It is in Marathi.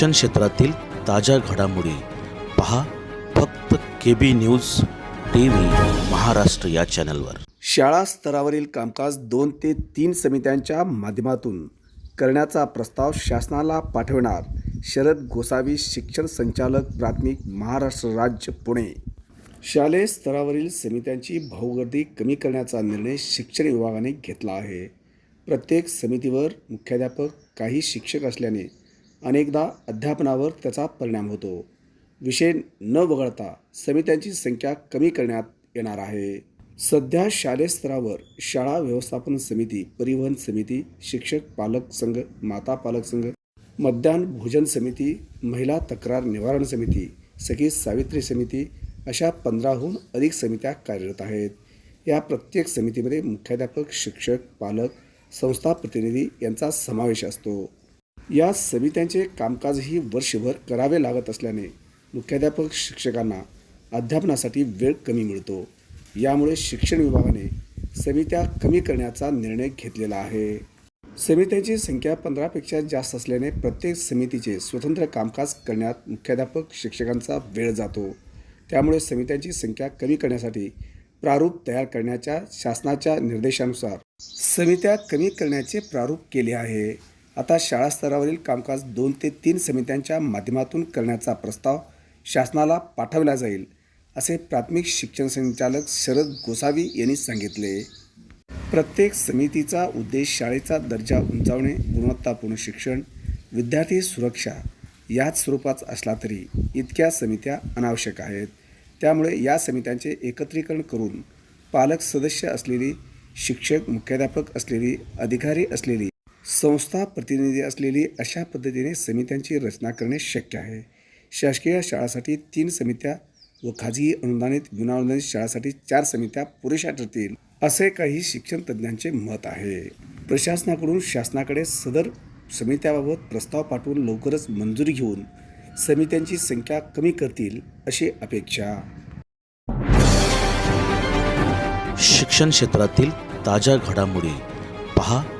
शिक्षण क्षेत्रातील ताज्या घडामोडी पहा फक्त K B news T V Maharashtra या चॅनलवर. शाळा स्तरावरील कामकाज दोन ते तीन समित्यांच्या माध्यमातून करण्याचा प्रस्ताव शासनाला पाठवणार शरद गोसावी शिक्षण संचालक प्राथमिक महाराष्ट्र राज्य पुणे. शालेय स्तरावरील समित्यांची भाऊगर्दी कमी करण्याचा निर्णय शिक्षण विभागाने घेतला आहे. प्रत्येक समितीवर मुख्याध्यापक काही शिक्षक असल्याने अनेकदा अध्यापनावर त्याचा परिणाम होतो. विषय न वगळता समित्यांची संख्या कमी करण्यात येणार आहे. सध्या शालेय स्तरावर शाळा व्यवस्थापन समिती परिवहन समिती शिक्षक पालक संघ माता पालक संघ मध्यान्ह भोजन समिती महिला तक्रार निवारण समिती सखी सावित्री समिती अशा पंधराहून अधिक समित्या कार्यरत आहेत. या प्रत्येक समितीमध्ये मुख्याध्यापक शिक्षक पालक संस्था प्रतिनिधी यांचा समावेश असतो. या समित्यांचे कामकाजही वर्षभर करावे लागत असल्याने मुख्याध्यापक शिक्षकांना अध्यापनासाठी वेळ कमी मिळतो. यामुळे शिक्षण विभागाने समित्या कमी करण्याचा निर्णय घेतलेला आहे. समित्यांची संख्या पंधरापेक्षा जास्त असल्याने प्रत्येक समितीचे स्वतंत्र कामकाज करण्यात मुख्याध्यापक शिक्षकांचा वेळ जातो. त्यामुळे समित्यांची संख्या कमी करण्यासाठी प्रारूप तयार करण्याच्या शासनाच्या निर्देशानुसार समित्या कमी करण्याचे प्रारूप केले आहे. आता शाळा स्तरावरील कामकाज दोन ते तीन समित्यांच्या माध्यमातून करण्याचा प्रस्ताव शासनाला पाठवला जाईल असे प्राथमिक शिक्षण संचालक शरद गोसावी यांनी सांगितले. प्रत्येक समितीचा उद्देश शाळेचा दर्जा उंचावणे गुणवत्तापूर्ण शिक्षण विद्यार्थी सुरक्षा याच स्वरूपात असला तरी इतक्या समित्या अनावश्यक आहेत. त्यामुळे या समित्यांचे एकत्रीकरण करून पालक सदस्य असलेली शिक्षक मुख्याध्यापक असलेली अधिकारी असलेली संस्था प्रतिनिधी असलेली अशा पद्धतीने समित्यांची रचना करणे शक्य आहे. शासकीय शाळासाठी तीन समित्या व खाजगी अनुदानित विनाअनुदानित शाळासाठी चार समित्या पुरेशा ठरतील असे काही शिक्षण तज्ज्ञांचे मत आहे. प्रशासनाकडून शासनाकडे सदर समित्याबाबत प्रस्ताव पाठवून लवकरच मंजुरी घेऊन समित्यांची संख्या कमी करतील अशी अपेक्षा. शिक्षण क्षेत्रातील ताज्या घडामोडी पहा.